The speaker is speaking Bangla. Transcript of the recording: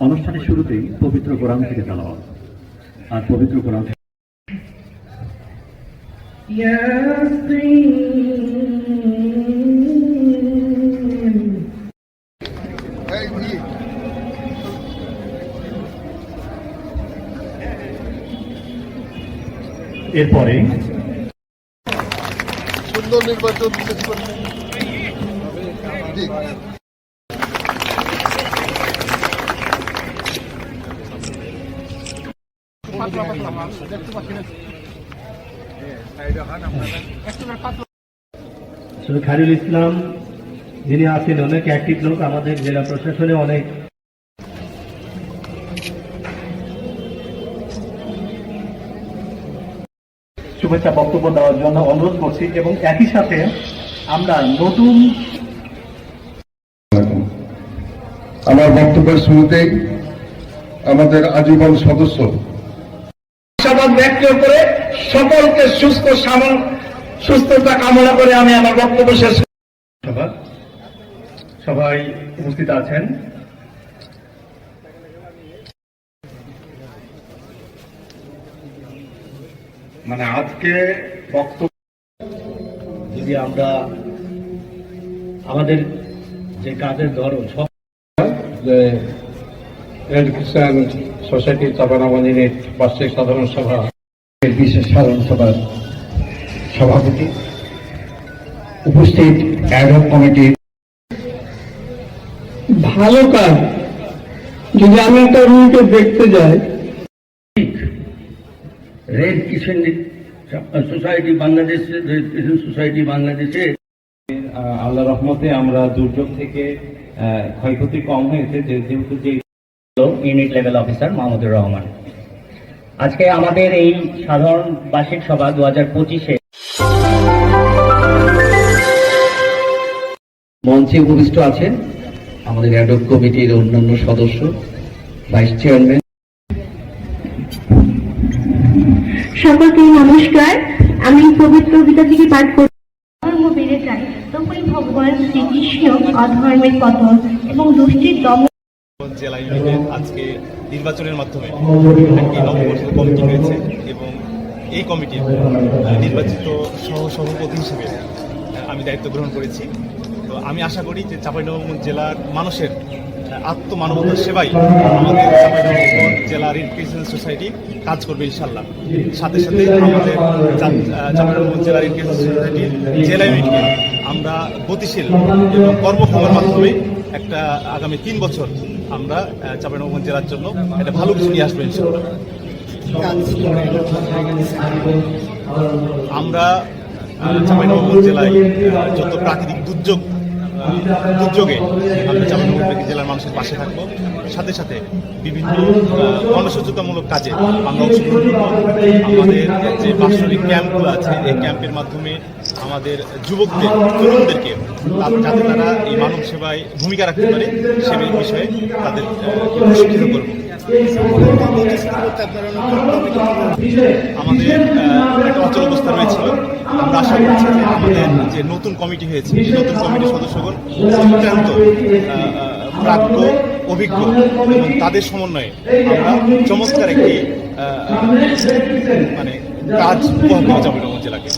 অনুষ্ঠানের শুরুতেই পবিত্র কোরআন থেকে তালাওয়াত। আর পবিত্র কোরআন এরপরে সুন্দর নির্বাচন জি শুধু খায়রুল ইসলাম যিনি আছেন অনেক অ্যাক্টিভ লোক আমাদের জেলা প্রশাসনে অনেক। শুভেচ্ছা বক্তব্য দেওয়ার জন্য অনুরোধ করছি এবং একই সাথে আমরা নতুন আমার বক্তব্যের শুরুতেই আমাদের আজীবন সদস্য আশাবাদ ব্যক্ত করে সকলকে সুস্থ সামন, সুস্থতা কামনা করে আমি আমার বক্তব্য শেষ সবাই উপস্থিত আছেন। মানে আজকে বক্তব্য যদি আমরা আমাদের যে কাজের ধরন সব রেড খ্রিস্টান সোসাইটি চাপানামন্দিরের বার্ষিক সাধারণ সভা এর বিশেষ সাধারণ সভার সভাপতি উপস্থিত অ্যাডক কমিটির ভালো কাজ। যদি আমি একটা রুমকে দেখতে যাই। Red kitchen society Bangladesh red kitchen society বাংলাদেশে আল্লাহ রহমতে আমরা দুর্যোগ থেকে আহ, ক্ষয়ক্ষতি কম হয়েছে যেহেতু যে unit level officer Mahmudur Rahman. আজকে আমাদের এই সাধারণ বার্ষিক সভা দু হাজার পঁচিশে মঞ্চে উপবিষ্ট আছেন আমাদের অ্যাডক কমিটির অন্যান্য সদস্য ভাইস চেয়ারম্যান। সকলকে নমস্কার। আমি পবিত্র গীতা থেকে পাঠ করি ধর্ম বেড়ে যায় তখনই ভগবান শ্রীকৃষ্ণ অধর্মের পতন এবং দুষ্টির দমন জেলা ইউনিটের আজকে নির্বাচনের মাধ্যমে একটি নবগঠিত কমিটি হয়েছে এবং এই কমিটির নির্বাচিত সহ সভাপতি হিসেবে আমি দায়িত্ব গ্রহণ করেছি। তো আমি আশা করি যে চাঁপাইনবাবগঞ্জ জেলার মানুষের আত্মমানবতার সেবাই আমাদের চাঁপাইনবাবগঞ্জ রেড সোসাইটি কাজ করবে ইনশাল্লাহ। সাথে সাথে আমাদের জেলা ইউনিটকে আমরা গতিশীল এবং কর্মক্ষমের মাধ্যমে একটা আগামী তিন বছর আমরা জেলার জন্য একটা ভালো কিছু নিয়ে আসব ইনশাল্লাহ। আমরা আহ, চাঁপাইনবাবগঞ্জ জেলায় যত প্রাকৃতিক দুর্যোগ দুর্যোগে আমরা মানুষের পাশে থাকব। সাথে সাথে বিভিন্ন আহ, গণসচেতনমূলক কাজে আমরা অংশগ্রহণ আমাদের যে বাৎসরিক ক্যাম্পগুলো আছে এই ক্যাম্পের মাধ্যমে আমাদের যুবকদের তরুণদেরকে যাতে তারা এই মানব সেবায় ভূমিকা রাখতে পারে সে বিষয়ে তাদের প্রশিক্ষিত করব। আমাদের একটা অচল অবস্থা রয়েছিল। আমরা আশা করছি যে আমাদের যে নতুন কমিটি হয়েছে নতুন কমিটির সদস্যগণ অত্যন্ত প্রাপ্য অভিজ্ঞ এবং তাদের সমন্বয়ে আমরা চমৎকার একটি মানে কাজ উপহার যাব জেলাকে।